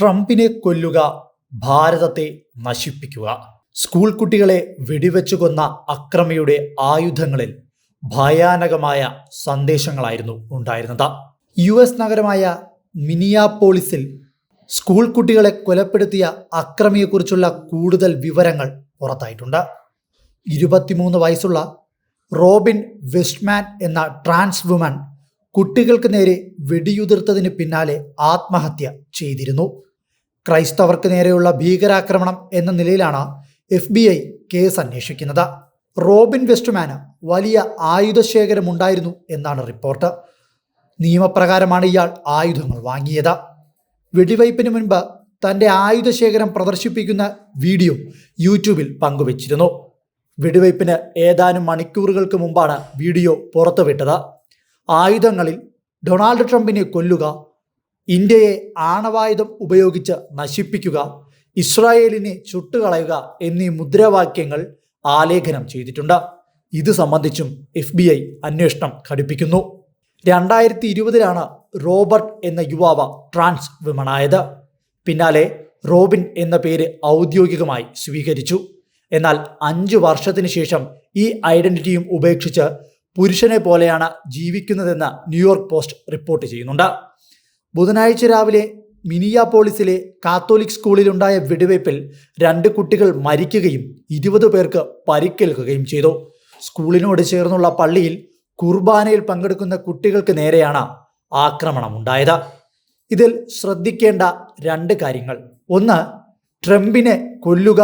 ട്രംപിനെ കൊല്ലുക ഭാരതത്തെ നശിപ്പിക്കുക. സ്കൂൾ കുട്ടികളെ വെടിവെച്ചു കൊന്ന അക്രമിയുടെ ആയുധങ്ങളിൽ ഭയാനകമായ സന്ദേശങ്ങളായിരുന്നു ഉണ്ടായിരുന്നത്. യു എസ് നഗരമായ മിനിയാപോളിസിൽ സ്കൂൾ കുട്ടികളെ കൊലപ്പെടുത്തിയ അക്രമിയെക്കുറിച്ചുള്ള കൂടുതൽ വിവരങ്ങൾ പുറത്തായിട്ടുണ്ട്. ഇരുപത്തിമൂന്ന് വയസ്സുള്ള റോബിൻ വെസ്റ്റ്മാൻ എന്ന ട്രാൻസ് വുമൺ കുട്ടികൾക്ക് നേരെ വെടിയുതിർത്തതിന് പിന്നാലെ ആത്മഹത്യ ചെയ്തിരുന്നു. ക്രൈസ്തവർക്ക് നേരെയുള്ള ഭീകരാക്രമണം എന്ന നിലയിലാണ് എഫ് ബി ഐ കേസ് അന്വേഷിക്കുന്നത്. റോബിൻ വെസ്റ്റ്മാന് വലിയ ആയുധശേഖരമുണ്ടായിരുന്നു എന്നാണ് റിപ്പോർട്ട്. നിയമപ്രകാരമാണ് ഇയാൾ ആയുധങ്ങൾ വാങ്ങിയത്. വെടിവയ്പ്പിന് മുൻപ് തന്റെ ആയുധശേഖരം പ്രദർശിപ്പിക്കുന്ന വീഡിയോ യൂട്യൂബിൽ പങ്കുവച്ചിരുന്നു. വെടിവയ്പ്പിന് ഏതാനും മണിക്കൂറുകൾക്ക് മുമ്പാണ് വീഡിയോ പുറത്തുവിട്ടത്. ആയുധങ്ങളിൽ ഡൊണാൾഡ് ട്രംപിനെ കൊല്ലുക ഇന്ത്യയെ ആണവായുധം ഉപയോഗിച്ച് നശിപ്പിക്കുക ഇസ്രായേലിനെ ചുട്ടുകളയുക എന്നീ മുദ്രാവാക്യങ്ങൾ ആലേഖനം ചെയ്തിട്ടുണ്ട്. ഇത് സംബന്ധിച്ചും എഫ് ബി ഐ അന്വേഷണം ഘടിപ്പിക്കുന്നു. രണ്ടായിരത്തി ഇരുപതിലാണ് റോബർട്ട് എന്ന യുവാവ് ട്രാൻസ് വിമണായത്. പിന്നാലെ റോബിൻ എന്ന പേര് ഔദ്യോഗികമായി സ്വീകരിച്ചു. എന്നാൽ അഞ്ചു വർഷത്തിന് ശേഷം ഈ ഐഡന്റിറ്റിയും ഉപേക്ഷിച്ച് പുരുഷനെ പോലെയാണ് ജീവിക്കുന്നതെന്ന് ന്യൂയോർക്ക് പോസ്റ്റ് റിപ്പോർട്ട് ചെയ്യുന്നുണ്ട്. ബുധനാഴ്ച രാവിലെ മിനിയാപോളിസിലെ കാത്തോലിക് സ്കൂളിലുണ്ടായ വെടിവയ്പിൽ രണ്ട് കുട്ടികൾ മരിക്കുകയും ഇരുപത് പേർക്ക് പരിക്കേൽക്കുകയും ചെയ്തു. സ്കൂളിനോട് ചേർന്നുള്ള പള്ളിയിൽ കുർബാനയിൽ പങ്കെടുക്കുന്ന കുട്ടികൾക്ക് നേരെയാണ് ആക്രമണം ഉണ്ടായത് ഇതിൽ ശ്രദ്ധിക്കേണ്ട രണ്ട് കാര്യങ്ങൾ. ഒന്ന് ട്രംപിനെ കൊല്ലുക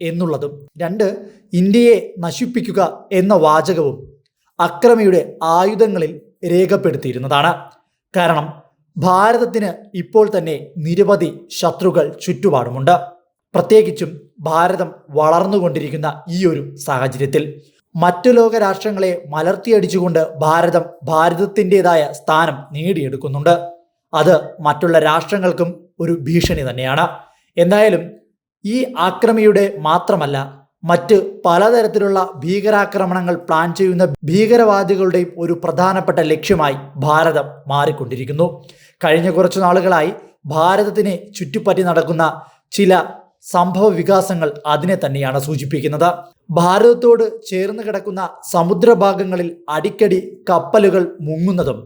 എന്നുള്ളതും. രണ്ട് ഇന്ത്യയെ നശിപ്പിക്കുക എന്ന വാചകവും അക്രമിയുടെ ആയുധങ്ങളിൽ രേഖപ്പെടുത്തിയിരുന്നതാണ്. കാരണം ഭാരതത്തിന് ഇപ്പോൾ തന്നെ നിരവധി ശത്രുക്കൾ ചുറ്റുപാടുമുണ്ട്. പ്രത്യേകിച്ചും ഭാരതം വളർന്നുകൊണ്ടിരിക്കുന്ന ഈ ഒരു സാഹചര്യത്തിൽ. മറ്റു ലോക രാഷ്ട്രങ്ങളെ മലർത്തിയടിച്ചുകൊണ്ട് ഭാരതം ഭാരതത്തിന്റെതായ സ്ഥാനം നേടിയെടുക്കുന്നുണ്ട്. അത് മറ്റുള്ള രാഷ്ട്രങ്ങൾക്കും ഒരു ഭീഷണി തന്നെയാണ്. എന്തായാലും ഈ ആക്രമിയുടെ മാത്രമല്ല മറ്റ് പലതരത്തിലുള്ള ഭീകരാക്രമണങ്ങൾ പ്ലാൻ ചെയ്യുന്ന ഭീകരവാദികളുടെയും ഒരു പ്രധാനപ്പെട്ട ലക്ഷ്യമായി ഭാരതം മാറിക്കൊണ്ടിരിക്കുന്നു. കഴിഞ്ഞ കുറച്ചു നാളുകളായി ഭാരതത്തിനെ ചുറ്റിപ്പറ്റി നടക്കുന്ന ചില സംഭവ വികാസങ്ങൾ അതിനെ തന്നെയാണ് സൂചിപ്പിക്കുന്നത്. ഭാരതത്തോട് ചേർന്ന് കിടക്കുന്ന സമുദ്രഭാഗങ്ങളിൽ അടിക്കടി കപ്പലുകൾ മുങ്ങുന്നതും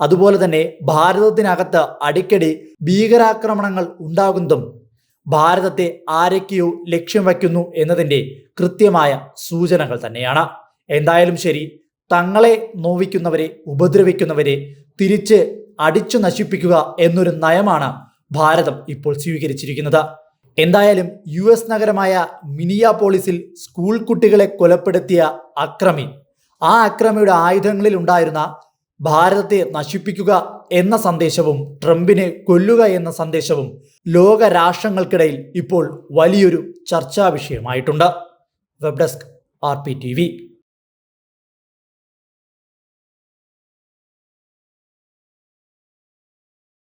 അതുപോലെ തന്നെ ഭാരതത്തിനകത്ത് അടിക്കടി ഭീകരാക്രമണങ്ങൾ ഉണ്ടാകുന്നതും ഭാരതത്തെ ആരൊക്കെയോ ലക്ഷ്യം വയ്ക്കുന്നു എന്നതിന്റെ കൃത്യമായ സൂചനകൾ തന്നെയാണ്. എന്തായാലും ശരി തങ്ങളെ നോവിക്കുന്നവരെ ഉപദ്രവിക്കുന്നവരെ തിരിച്ച് അടിച്ചു നശിപ്പിക്കുക എന്നൊരു നയമാണ് ഭാരതം ഇപ്പോൾ സ്വീകരിച്ചിരിക്കുന്നത്. എന്തായാലും യു എസ് നഗരമായ മിനിയാപോളിസിൽ സ്കൂൾ കുട്ടികളെ കൊലപ്പെടുത്തിയ അക്രമി ആ അക്രമിയുടെ ആയുധങ്ങളിൽ ഉണ്ടായിരുന്ന ഭാരതത്തെ നശിപ്പിക്കുക എന്ന സന്ദേശവും ട്രംപിനെ കൊല്ലുക എന്ന സന്ദേശവും ലോക രാഷ്ട്രങ്ങൾക്കിടയിൽ ഇപ്പോൾ വലിയൊരു ചർച്ചാ വിഷയമായിട്ടുണ്ട്. Web desk R P T V.